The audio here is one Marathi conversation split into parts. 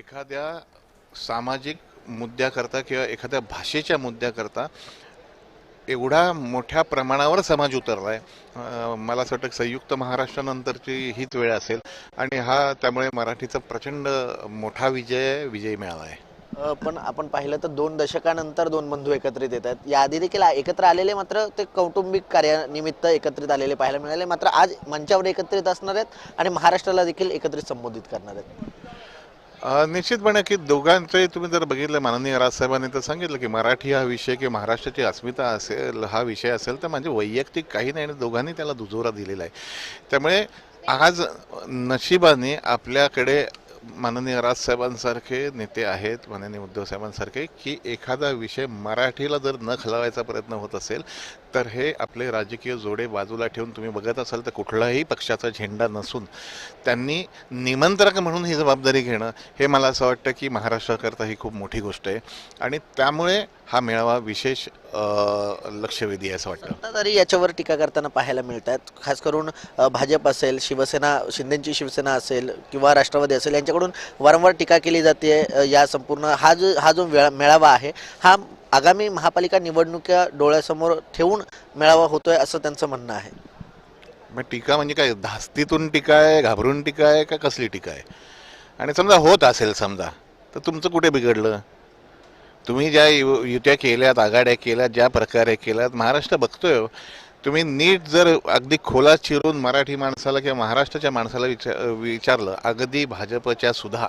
एखाद्या सामाजिक मुद्द्याकरता किंवा एखाद्या भाषेच्या मुद्द्याकरता एवढा मोठ्या प्रमाणावर समाज उतरलाय. आहे मला असं वाटतं संयुक्त महाराष्ट्रानंतरची हीच वेळ असेल आणि हा त्यामुळे मराठीचा प्रचंड मोठा विजय विजय मिळाला आहे पण आपण पाहिलं तर दोन दशकानंतर दोन बंधू एकत्रित येत आहेत. याआधी देखील एकत्र आलेले मात्र ते कौटुंबिक कार्यानिमित्त एकत्रित आलेले पाहायला मिळाले. मात्र आज मंचावर एकत्रित असणार आहेत आणि महाराष्ट्राला देखील एकत्रित संबोधित करणार आहेत. निश्चितपणे की दोघांचे तुम्ही जर बघितलं माननीय राजसाहेबांनी तर सांगितलं की मराठी हा विषय की महाराष्ट्राची अस्मिता असेल हा विषय असेल तर म्हणजे वैयक्तिक काही नाही आणि दोघांनी त्याला दुजोरा दिलेला आहे. त्यामुळे आज नशिबाने आपल्याकडे माननीय राजसाहेबांसारखे नेते आहेत माननीय उद्धव साहेबांसारखे की एखादा विषय मराठीला जर न खलावायचा प्रयत्न होत असेल तर हे आपले राजकीय जोडे बाजूला ठेवून तुम्ही बघत असाल तर कुठलाही पक्षाचा झेंडा नसून त्यांनी निमंत्रक म्हणून ही जबाबदारी घेणं हे मला असं वाटतं की महाराष्ट्राकरता ही खूप मोठी गोष्ट आहे. आणि त्यामुळे हा मेळावा विशेष लक्षवेधी आहे असं वाटतं. तरी याच्यावर टीका करताना पाहायला मिळत आहेत खास करून भाजप असेल शिवसेना शिंदेची शिवसेना असेल किंवा राष्ट्रवादी असेल यांच्याकडून वारंवार टीका केली जाते. या संपूर्ण हा जो हा जो मेळावा आहे हा आगामी महापालिका निवडणुका डोळ्यासमोर ठेवून मेळावा होतोय असं त्यांचं म्हणणं आहे. मग टीका म्हणजे काय? धास्तीतून टीका आहे घाबरून टीका आहे का कसली टीका आहे? आणि समजा होत असेल समजा तर तुमचं कुठे बिघडलं? तुम्ही ज्या यु- युत्या केल्यात आघाड्या केल्यात ज्या प्रकारे केल्यात महाराष्ट्र बघतोय हो. तुम्ही नीट जर अगदी खोलात चिरून मराठी माणसाला किंवा महाराष्ट्राच्या माणसाला विचार विचारलं अगदी भाजपच्या सुद्धा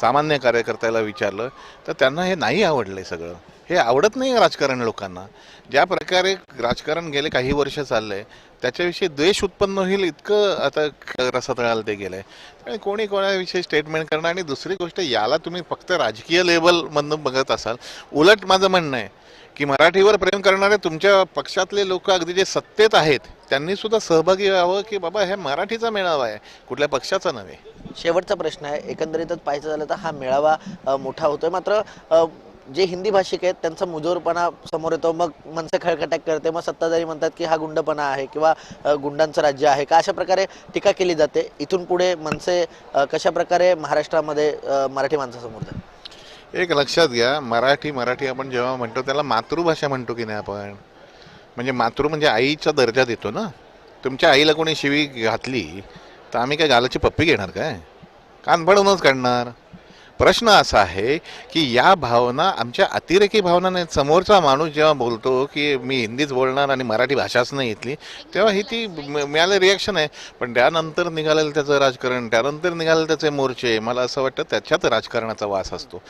सामान्य कार्यकर्त्याला विचारलं तर त्यांना हे नाही आवडलंय सगळं. हे आवडत नाही राजकारण लोकांना. ज्या प्रकारे राजकारण गेले काही वर्ष चाललंय त्याच्याविषयी द्वेष उत्पन्न होईल इतकं आता रसातळाला ते गेलंय. त्यामुळे कोणी कोणाविषयी स्टेटमेंट करणं आणि दुसरी गोष्ट याला तुम्ही फक्त राजकीय लेवलमधनं बघत असाल. उलट माझं म्हणणं आहे की मराठीवर प्रेम करणारे तुमच्या पक्षातले लोक अगदी जे सत्तेत आहेत त्यांनी सुद्धा सहभागी व्हावं की बाबा हे मराठीचा मेळावा आहे कुठल्या पक्षाचा नव्हे? शेवटचा प्रश्न आहे एकंदरीतच पाहायचं झालं तर हा मेळावा मोठा होतोय. मात्र जे हिंदी भाषिक आहेत त्यांचा मुजोरपणा समोर येतो. मग मनसे खळखटॅक करते. मग सत्ताधारी म्हणतात की हा गुंडपणा आहे किंवा गुंडांचं राज्य आहे का? अशा प्रकारे टीका केली जाते. इथून पुढे मनसे कशा प्रकारे महाराष्ट्रामध्ये मराठी माणसासमोर जाते एक लक्षात घ्या मराठी मराठी आपण जेव्हा म्हणतो त्याला मातृभाषा म्हणतो की नाही आपण? म्हणजे मातृ म्हणजे आईचा दर्जा देतो ना? तुमच्या आईला कोणी शिवी घातली तर आम्ही काय गालाची पप्पी घेणार काय? कान पडूनच काढणार. प्रश्न असा आहे की या भावना आमच्या अतिरेकी भावना समोरचा माणूस जेव्हा बोलतो की मी हिंदीच बोलणार आणि मराठी भाषाच नाही इथली तेव्हा ही ती मिळालं रिॲक्शन आहे. पण त्यानंतर निघालेलं त्याचं राजकारण त्यानंतर निघालेलं त्याचे मोर्चे मला असं वाटतं त्याच्यात राजकारणाचा वास असतो.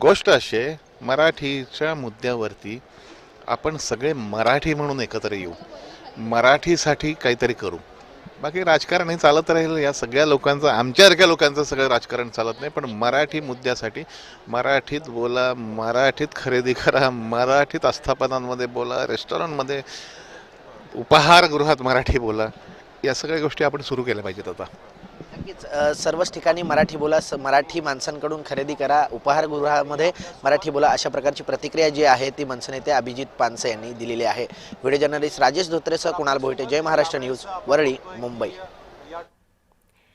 गोष्ट अशी आहे मराठीच्या मुद्द्यावरती आपण सगळे मराठी म्हणून एकत्र येऊ. मराठीसाठी काहीतरी करू. बाकी राजकारण हे चालत राहील. या सगळ्या लोकांचं आमच्यासारख्या लोकांचं सगळं राजकारण चालत नाही. पण मराठी मुद्द्यासाठी मराठीत बोला मराठीत खरेदी करा मराठीत आस्थापनांमध्ये बोला रेस्टॉरंटमध्ये उपाहारगृहात मराठी बोला या सगळ्या गोष्टी आपण सुरू केल्या पाहिजेत आता. नक्कीच सर्वच ठिकाणी मराठी बोला स- मराठी माणसांकडून खरेदी करा. उपहारगृहामध्ये मराठी बोला अशा प्रकारची प्रतिक्रिया जी आहे ती मनसे नेते अभिजित पानसे यांनी दिलेली आहे. व्हिडिओ जर्नलिस्ट राजेश धोत्रेसह कुणाल भोईटे. जय महाराष्ट्र न्यूज वरळी मुंबई.